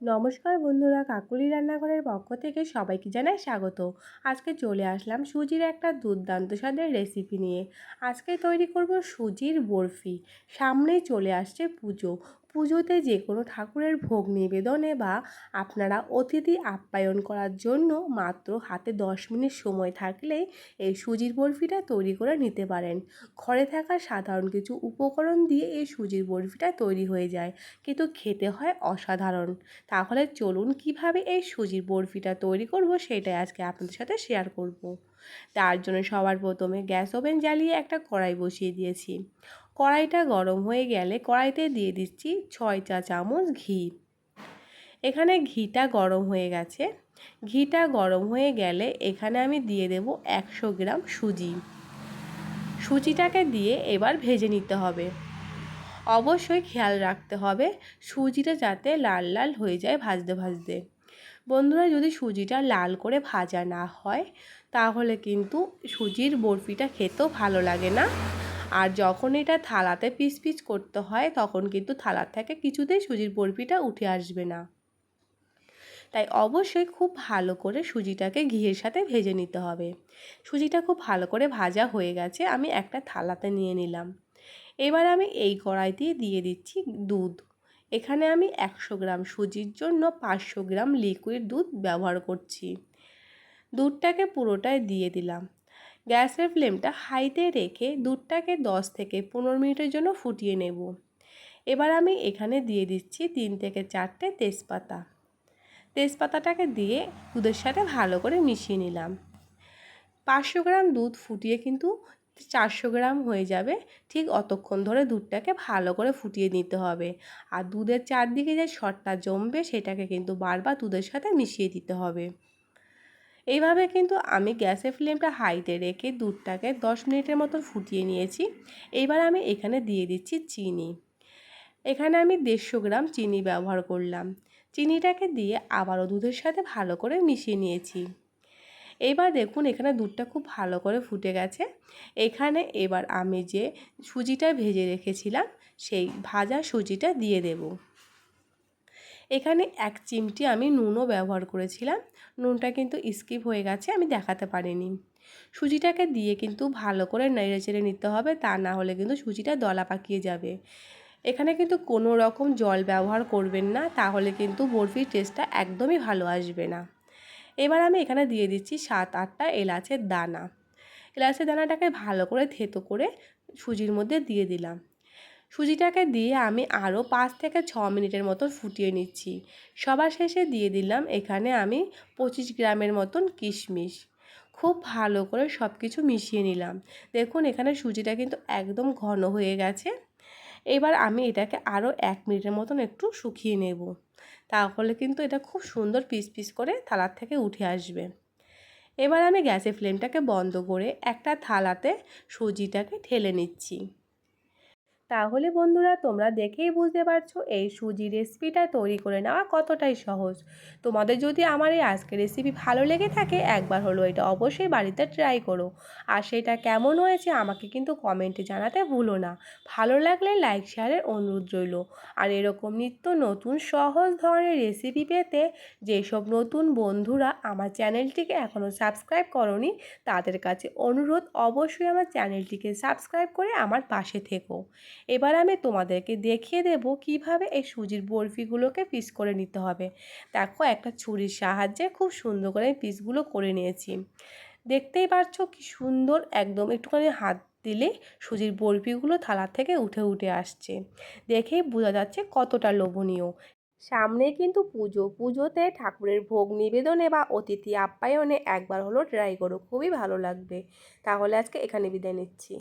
নমস্কার বন্ধুরা, কাকুলি রান্নাঘরের পক্ষ থেকে সবাইকে জানাই স্বাগত। আজকে চলে আসলাম সুজির একটা দুর্দান্ত স্বাদের রেসিপি নিয়ে। আজকে তৈরি করব সুজির বরফি। সামনেই চলে আসছে পুজো। পুজোতে যে কোনো ঠাকুরের ভোগ নিবেদনে বা আপনারা অতিথি আপ্যায়ন করার জন্য মাত্র হাতে দশ মিনিট সময় থাকলেই এই সুজির বরফিটা তৈরি করে নিতে পারেন। ঘরে থাকা সাধারণ কিছু উপকরণ দিয়ে এই সুজির বরফিটা তৈরি হয়ে যায়, কিন্তু খেতে হয় অসাধারণ। তাহলে চলুন কীভাবে এই সুজির বরফিটা তৈরি করব সেটাই আজকে আপনাদের সাথে শেয়ার করব। তার জন্য সবার প্রথমে গ্যাস ওভেন জ্বালিয়ে একটা কড়াই বসিয়ে দিয়েছি। কড়াইটা গরম হয়ে গেলে কড়াইতে দিয়ে দিচ্ছি ছয় চা চামচ ঘি। এখানে ঘিটা গরম হয়ে গেছে। ঘিটা গরম হয়ে গেলে এখানে আমি দিয়ে দেব একশো গ্রাম সুজি। সুজিটাকে দিয়ে এবার ভেজে নিতে হবে। অবশ্যই খেয়াল রাখতে হবে সুজিটা যাতে লাল লাল হয়ে যায় ভাজতে ভাজতে। বন্ধুরা, যদি সুজিটা লাল করে ভাজা না হয়, তাহলে কিন্তু সুজির বরফিটা খেতেও ভালো লাগে না। আর যখন এটা থালাতে পিস পিস করতে হয়, তখন কিন্তু থালার থেকে কিছুতেই সুজির বরফিটা উঠে আসবে না। তাই অবশ্যই খুব ভালো করে সুজিটাকে ঘিয়ের সাথে ভেজে নিতে হবে। সুজিটা খুব ভালো করে ভাজা হয়ে গেছে, আমি একটা থালাতে নিয়ে নিলাম। এবার আমি এই কড়াইতে দিয়ে দিচ্ছি দুধ। এখানে আমি একশো গ্রাম সুজির জন্য পাঁচশো গ্রাম লিকুইড দুধ ব্যবহার করছি। দুধটাকে পুরোটাই দিয়ে দিলাম। গ্যাসের ফ্লেমটা হাইতে রেখে দুধটাকে দশ থেকে পনেরো মিনিটের জন্য ফুটিয়ে নেব। এবার আমি এখানে দিয়ে দিচ্ছি তিন থেকে চারটে তেজপাতা। তেজপাতাটাকে দিয়ে দুধের সাথে ভালো করে মিশিয়ে নিলাম। পাঁচশো গ্রাম দুধ ফুটিয়ে কিন্তু চারশো গ্রাম হয়ে যাবে। ঠিক অতক্ষণ ধরে দুধটাকে ভালো করে ফুটিয়ে নিতে হবে। আর দুধের চারদিকে যে শটটা জমবে সেটাকে কিন্তু বারবার দুধের সাথে মিশিয়ে দিতে হবে। এইভাবে কিন্তু আমি গ্যাসের ফ্লেমটা হাইতে রেখে দুধটাকে দশ মিনিটের মতন ফুটিয়ে নিয়েছি। এইবার আমি এখানে দিয়ে দিচ্ছি চিনি। এখানে আমি দেড়শো গ্রাম চিনি ব্যবহার করলাম। চিনিটাকে দিয়ে আবারও দুধের সাথে ভালো করে মিশিয়ে নিয়েছি। এবার দেখুন এখানে দুধটা খুব ভালো করে ফুটে গেছে। এখানে এবার আমি যে সুজিটা ভেজে রেখেছিলাম, সেই ভাজা সুজিটা দিয়ে দেব। এখানে এক চিমটি আমি নুনও ব্যবহার করেছিলাম। নুনটা কিন্তু স্কিপ হয়ে গেছে, আমি দেখাতে পারিনি। সুজিটাকে দিয়ে কিন্তু ভালো করে নেড়ে চেড়ে নিতে হবে, তা না হলে কিন্তু সুজিটা দলা পাকিয়ে যাবে। এখানে কিন্তু কোনো রকম জল ব্যবহার করবেন না, তাহলে কিন্তু বরফির টেস্টটা একদমই ভালো আসবে না। এবার আমি এখানে দিয়ে দিচ্ছি সাত আটটা এলাচের দানা। এলাচের দানাটাকে ভালো করে থেতো করে সুজির মধ্যে দিয়ে দিলাম। সুজিটাকে দিয়ে আমি আরও পাঁচ থেকে ছ মিনিটের মতন ফুটিয়ে নিচ্ছি। সবার শেষে দিয়ে দিলাম এখানে আমি পঁচিশ গ্রামের মতন কিশমিশ। খুব ভালো করে সব কিছু মিশিয়ে নিলাম। দেখুন এখানে সুজিটা কিন্তু একদম ঘন হয়ে গেছে। এবার আমি এটাকে আরও এক মিনিটের মতন একটু শুকিয়ে নেব। তাহলে কিন্তু এটা খুব সুন্দর পিস পিস করে থালার থেকে উঠে আসবে। এবার আমি গ্যাসের ফ্লেমটাকে বন্ধ করে একটা থালাতে সুজিটাকে ঠেলে নিচ্ছি। তাহলে বন্ধুরা তোমরা দেখেই বুঝতে পারছ এই সুজি রেসিপিটা তৈরি করে নেওয়া কতটাই সহজ। তোমাদের যদি আমার এই আজকের রেসিপি ভালো লেগে থাকে, একবার হলো এটা অবশ্যই বাড়িতে ট্রাই করো। আর সেটা কেমন হয়েছে আমাকে কিন্তু কমেন্টে জানাতে ভুলো না। ভালো লাগলে লাইক শেয়ারের অনুরোধ রইল। আর এরকম নিত্য নতুন সহজ ধরনের রেসিপি পেতে যেসব নতুন বন্ধুরা আমার চ্যানেলটিকে এখনও সাবস্ক্রাইব করনি, তাদের কাছে অনুরোধ অবশ্যই আমার চ্যানেলটিকে সাবস্ক্রাইব করে আমার পাশে থেকো। এবার আমি তোমাদেরকে দেখিয়ে দেব কীভাবে এই সুজির বরফিগুলোকে পিস করে নিতে হবে। দেখো, একটা ছুরির সাহায্যে খুব সুন্দর করে পিসগুলো করে নিয়েছি। দেখতেই পারছ কি সুন্দর একদম একটুখানি হাত দিলে সুজির বরফিগুলো থালা থেকে উঠে উঠে আসছে। দেখেই বোঝা যাচ্ছে কতটা লোভনীয়। সামনে কিন্তু পুজো। পুজোতে ঠাকুরের ভোগ নিবেদনে বা অতিথি আপ্যায়নে একবার হলো ট্রাই করো, খুবই ভালো লাগবে। তাহলে আজকে এখানে বিদায় নিচ্ছি।